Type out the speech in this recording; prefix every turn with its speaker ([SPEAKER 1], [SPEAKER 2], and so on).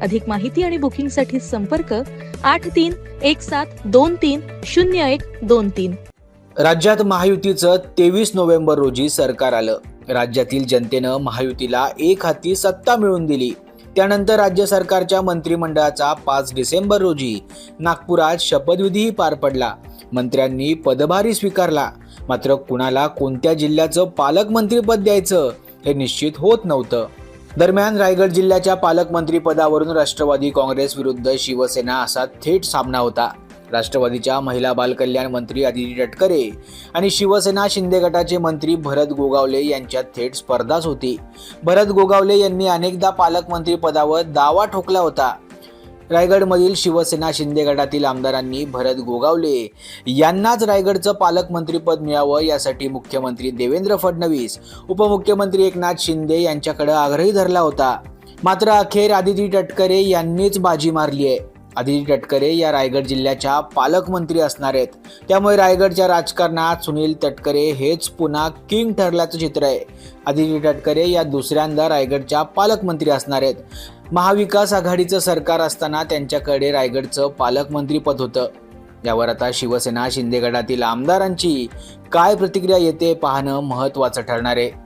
[SPEAKER 1] अधिक माहिती आणि बुकिंगसाठी संपर्क आठ तीन एक सात दोन तीन शून्य एक दोन तीन.
[SPEAKER 2] राज्यात महायुतीचं तेवीस नोव्हेंबर रोजी सरकार आलं. राज्यातील जनतेनं महायुतीला एक हाती सत्ता मिळवून दिली. त्यानंतर राज्य सरकारच्या मंत्रिमंडळाचा पाच डिसेंबर रोजी नागपुरात शपथविधीही पार पडला. मंत्र्यांनी पदभारी स्वीकारला. मात्र कुणाला कोणत्या जिल्ह्याचं पालकमंत्रीपद द्यायचं हे निश्चित होत नव्हतं. दरम्यान रायगड जिल्ह्याच्या पालकमंत्रीपदावरून राष्ट्रवादी काँग्रेस विरुद्ध शिवसेना असा थेट सामना होता. राष्ट्रवादीच्या महिला बालकल्याण मंत्री आदिती तटकरे आणि शिवसेना शिंदे गटाचे मंत्री भरत गोगावले यांच्यात थेट स्पर्धाच होती. भरत गोगावले यांनी अनेकदा पालकमंत्री पदावर दावा ठोकला होता. रायगडमधील शिवसेना शिंदे गटातील आमदारांनी भरत गोगावले. यांनाच रायगडचं पालकमंत्रीपद मिळावं यासाठी मुख्यमंत्री देवेंद्र फडणवीस उपमुख्यमंत्री एकनाथ शिंदे यांच्याकडे आग्रही धरला होता. मात्र अखेर आदिती तटकरे यांनीच बाजी मारली आहे आदिती तटकरे या रायगड जिल्ह्याच्या पालकमंत्री असणार आहेत. त्यामुळे रायगडच्या राजकारणात सुनील तटकरे हेच पुन्हा किंग ठरल्याचं चित्र आहे. आदिती तटकरे या दुसऱ्यांदा रायगडच्या पालकमंत्री असणार आहेत. महाविकास आघाडीचं सरकार असताना त्यांच्याकडे रायगडचं पालकमंत्रीपद होतं. यावर आता शिवसेना शिंदे गटातील आमदारांची काय प्रतिक्रिया येते पाहणं महत्त्वाचं ठरणार आहे.